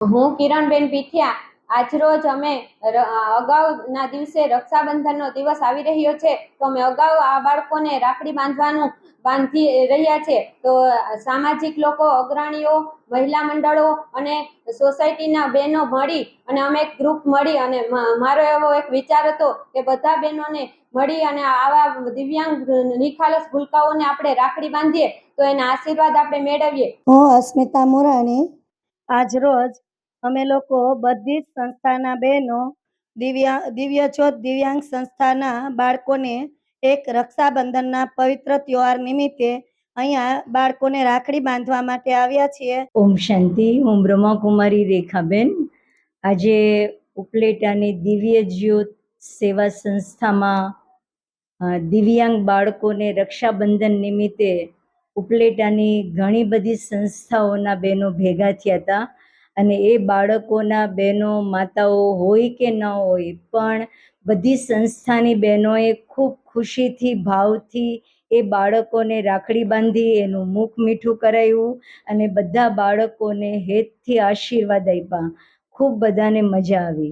હું કિરણબેન પીઠિયા આજરોજ અમે અગાઉના દિવસે રક્ષાબંધનનો દિવસ આવી રહ્યો છે, તો અમે અગાઉ આ બાળકોને રાખડી બાંધવાનું બાંધી રહ્યા છે. તો સામાજિક લોકો, અગ્રણીઓ, મહિલા મંડળો અને સોસાયટીના બહેનો મળી અને અમે એક ગ્રુપ મળી અને મારો એવો એક વિચાર હતો કે બધા બહેનોને મળી અને આવા દિવ્યાંગ નિખાલસ ભૂલકાઓને આપણે રાખડી બાંધીએ, તો એના આશીર્વાદ આપણે મેળવીએ. હું અસ્મિતા મોરાણી. આજરોજ અમે લોકો બધી જ સંસ્થાના બહેનો, દિવ્યા, દિવ્યજ્યોત દિવ્યાંગ સંસ્થાના બાળકોને એક રક્ષાબંધનના પવિત્ર તહેવાર નિમિત્તે અહીંયા બાળકોને રાખડી બાંધવા માટે આવ્યા છીએ. ઓમ શાંતિ, હું બ્રહ્માકુમારી રેખાબેન. આજે ઉપલેટાની દિવ્ય જ્યોત સેવા સંસ્થામાં દિવ્યાંગ બાળકોને રક્ષાબંધન નિમિત્તે ઉપલેટાની ઘણી બધી સંસ્થાઓના બહેનો ભેગા થયા હતા. અને એ બાળકોના બહેનો, માતાઓ હોય કે ન હોય, પણ બધી સંસ્થાની બહેનોએ ખૂબ ખુશીથી, ભાવથી એ બાળકોને રાખડી બાંધી, એનું મુખ મીઠું કરાવ્યું અને બધા બાળકોને હેતથી આશીર્વાદ આપ્યા. ખૂબ બધાને મજા આવી.